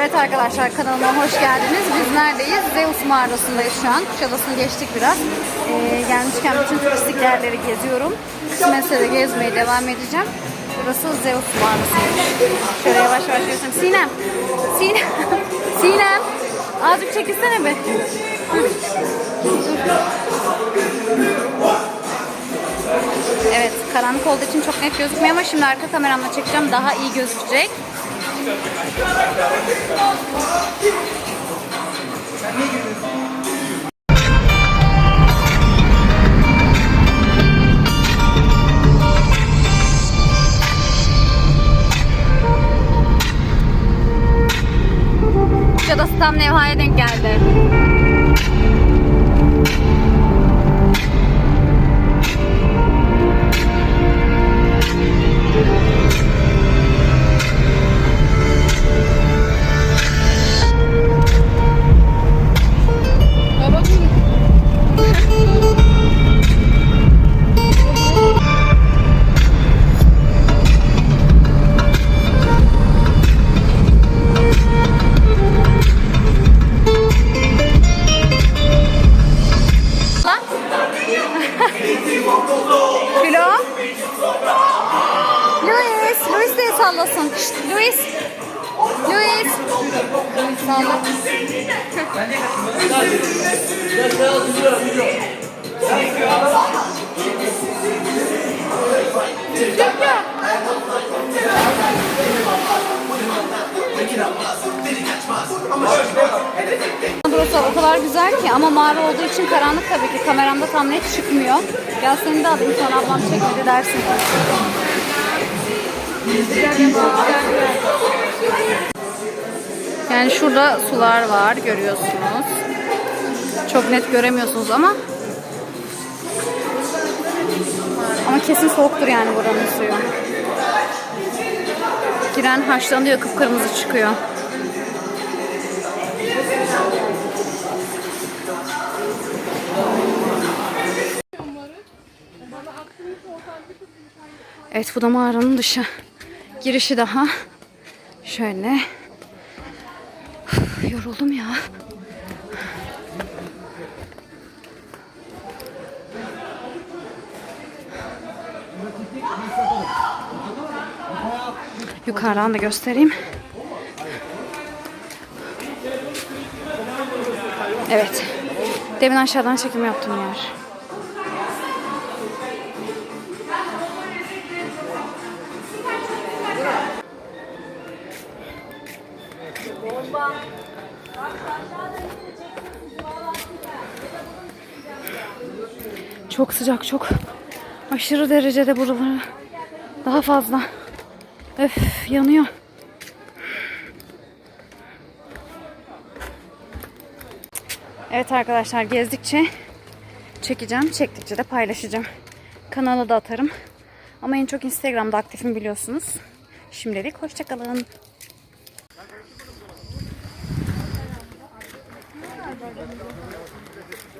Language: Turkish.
Evet arkadaşlar kanalıma hoş geldiniz. Biz neredeyiz? Zeus mağarasındayız şu an. Kuşadası'nı geçtik biraz. Ee, gelmişken bütün turistik yerleri geziyorum. Kısmetse de gezmeye devam edeceğim. Burası Zeus mağarasıymış. Şöyle yavaş yavaş göstereyim. Sinem! Sinem! Sinem! Azıcık çekilsene be. Evet, karanlık olduğu için çok net gözükmüyor ama şimdi arka kameramla çekeceğim. Daha iyi gözükecek. Kuşadası tam Nevha'ya denk geldi. Sallasın. Luis. Luis. Burası o kadar güzel ki ama mağara olduğu için karanlık tabii ki. Kameramda tam net çıkmıyor. Gel seni de alayım sonra ablam çekmedi dersin. Yani şurada sular var görüyorsunuz. Çok net göremiyorsunuz ama ama kesin soğuktur yani buranın suyu. Giren haşlanıyor, kıpkırmızı çıkıyor. Evet bu da mağaranın dışı. Girişi daha. Şöyle. Üf, yoruldum ya. Yukarıdan da göstereyim. Evet. Demin aşağıdan çekim yaptım yer. Çok sıcak çok. Aşırı derecede buraları. Daha fazla. Öf yanıyor. Evet arkadaşlar gezdikçe çekeceğim. Çektikçe de paylaşacağım. Kanala da atarım. Ama en çok Instagram'da aktifim biliyorsunuz. Şimdilik hoşçakalın. Thank you.